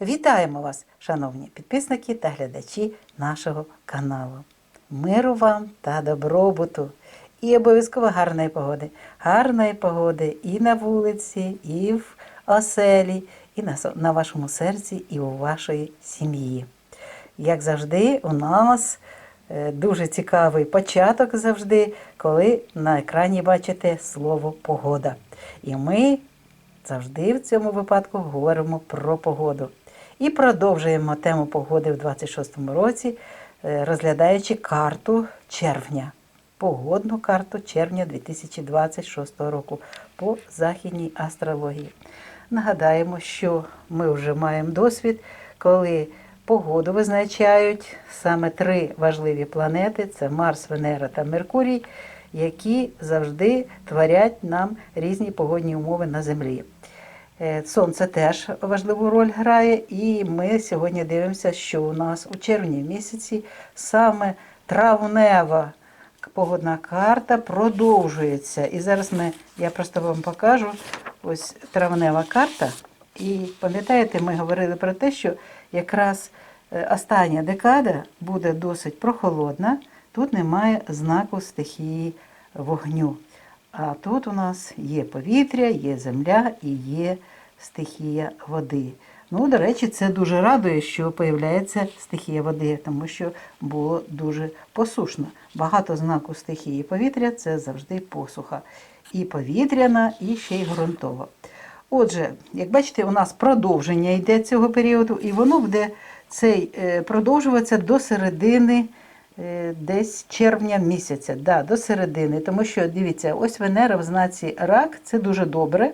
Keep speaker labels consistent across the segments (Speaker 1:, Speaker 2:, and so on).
Speaker 1: Вітаємо вас, шановні підписники та глядачі нашого каналу. Миру вам та добробуту. І обов'язково гарної погоди. Гарної погоди і на вулиці, і в оселі, і на, вашому серці, і у вашої сім'ї. Як завжди, у нас е, дуже цікавий початок завжди, коли на екрані бачите слово погода. І ми завжди в цьому випадку говоримо про погоду. І продовжуємо тему погоди в 26-му році, е, розглядаючи карту червня. Погодну карту червня 2026 року по західній астрології. Нагадаємо, що ми вже маємо досвід, коли погоду визначають саме три важливі планети: це Марс, Венера та Меркурій, які завжди творять нам різні погодні умови на Землі. Е, Сонце теж важливу роль грає, і ми сьогодні дивимося, що у нас у червні місяці саме травнева погодна карта продовжується. І зараз ми, я просто вам покажу ось травнева карта. І пам'ятаєте, ми говорили про те, що якраз е, остання декада буде досить прохолодна, тут немає знаку стихії вогню. А тут у нас є повітря, є земля і є стихія води. Ну, до речі, це дуже радує, що появляється стихія води, тому що було дуже посушно. Багато знаку стихії повітря це завжди посуха. І повітряна, і ще й ґрунтова. Отже, як бачите, у нас продовження йде цього періоду, і воно буде цей, е, продовжуватися до середини десь червня місяця, да, до середини. Тому що дивіться, ось Венера в знаці рак це дуже добре.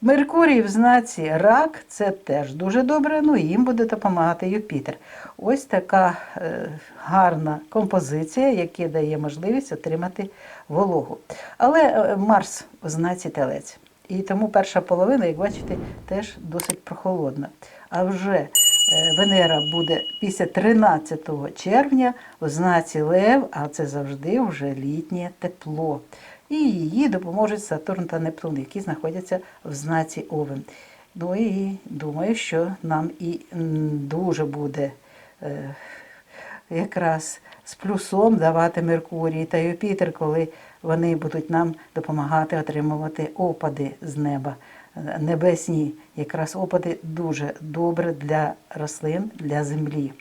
Speaker 1: Меркурій в знаці рак це теж дуже добре, ну і їм буде допомагати Юпітер. Ось така е, гарна композиція, яка дає можливість отримати вологу. Але е, Марс в знаці телець. І тому перша половина, як бачите, теж досить прохолодна. А вже е, Венера буде після 13 червня в знаці Лев, а це завжди вже літнє тепло. І її допоможуть Сатурн та Нептун, які знаходяться в знаці Овен. Ну і думаю, що нам і дуже буде е, якраз з плюсом давати Меркурій та Юпітер, коли вони будуть нам допомагати отримувати опади з неба. Небесні якраз опади дуже добре для рослин, для землі.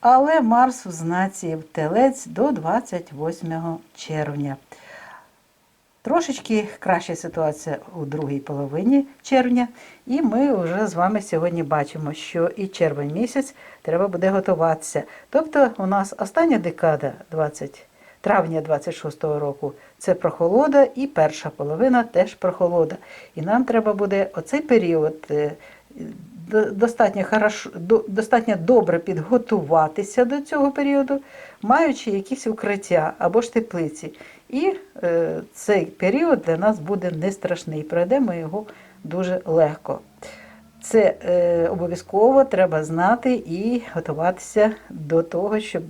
Speaker 1: Але Марс в знаці Телець до 28 червня. Трошечки краща ситуація у другій половині червня, і ми вже з вами сьогодні бачимо, що і червень місяць треба буде готуватися. Тобто у нас остання декада 20, травня 26-го року це прохолода, і перша половина теж прохолода. І нам треба буде оцей період е, достатньо, хорошо, достатньо добре підготуватися до цього періоду, маючи якісь укриття або ж теплиці. І е, цей період для нас буде не страшний. Пройдемо його дуже легко. Це е, обов'язково треба знати і готуватися до того, щоб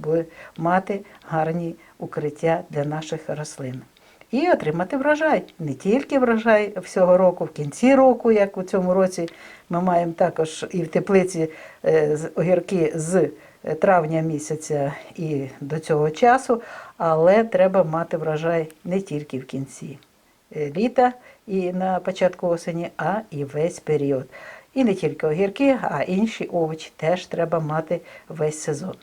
Speaker 1: мати гарні укриття для наших рослин. І отримати врожай. Не тільки врожай всього року, в кінці року, як у цьому році ми маємо також і в теплиці е, огірки з е, травня місяця і до цього часу, але треба мати врожай не тільки в кінці е, літа і на початку осені, а і весь період. І не тільки огірки, а інші овочі теж треба мати весь сезон.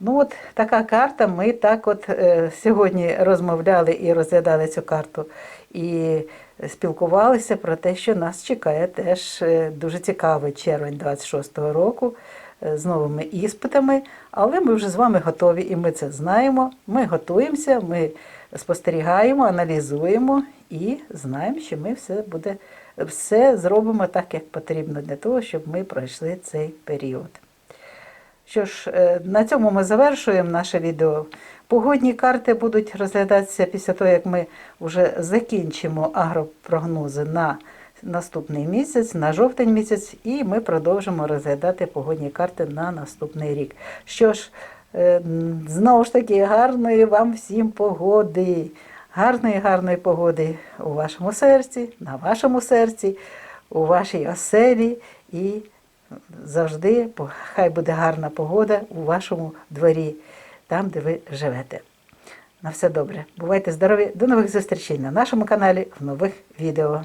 Speaker 1: Ну от така карта. Ми так от е, сьогодні розмовляли і розглядали цю карту і спілкувалися про те, що нас чекає теж е, дуже цікавий червень 26-го року е, з новими іспитами. Але ми вже з вами готові і ми це знаємо. Ми готуємося, ми спостерігаємо, аналізуємо і знаємо, що ми все буде все зробимо так, як потрібно для того, щоб ми пройшли цей період. Що ж, е, на цьому ми завершуємо наше відео. Погодні карти будуть розглядатися після того, як ми вже закінчимо агропрогнози на наступний місяць, на жовтень місяць, і ми продовжимо розглядати погодні карти на наступний рік. Що ж, е, знову ж таки, гарної вам всім погоди, гарної, гарної погоди у вашому серці, на вашому серці, у вашій оселі і завжди хай буде гарна погода у вашому дворі, там, де ви живете. На все добре. Бувайте здорові. До нових зустрічей на нашому каналі в нових відео.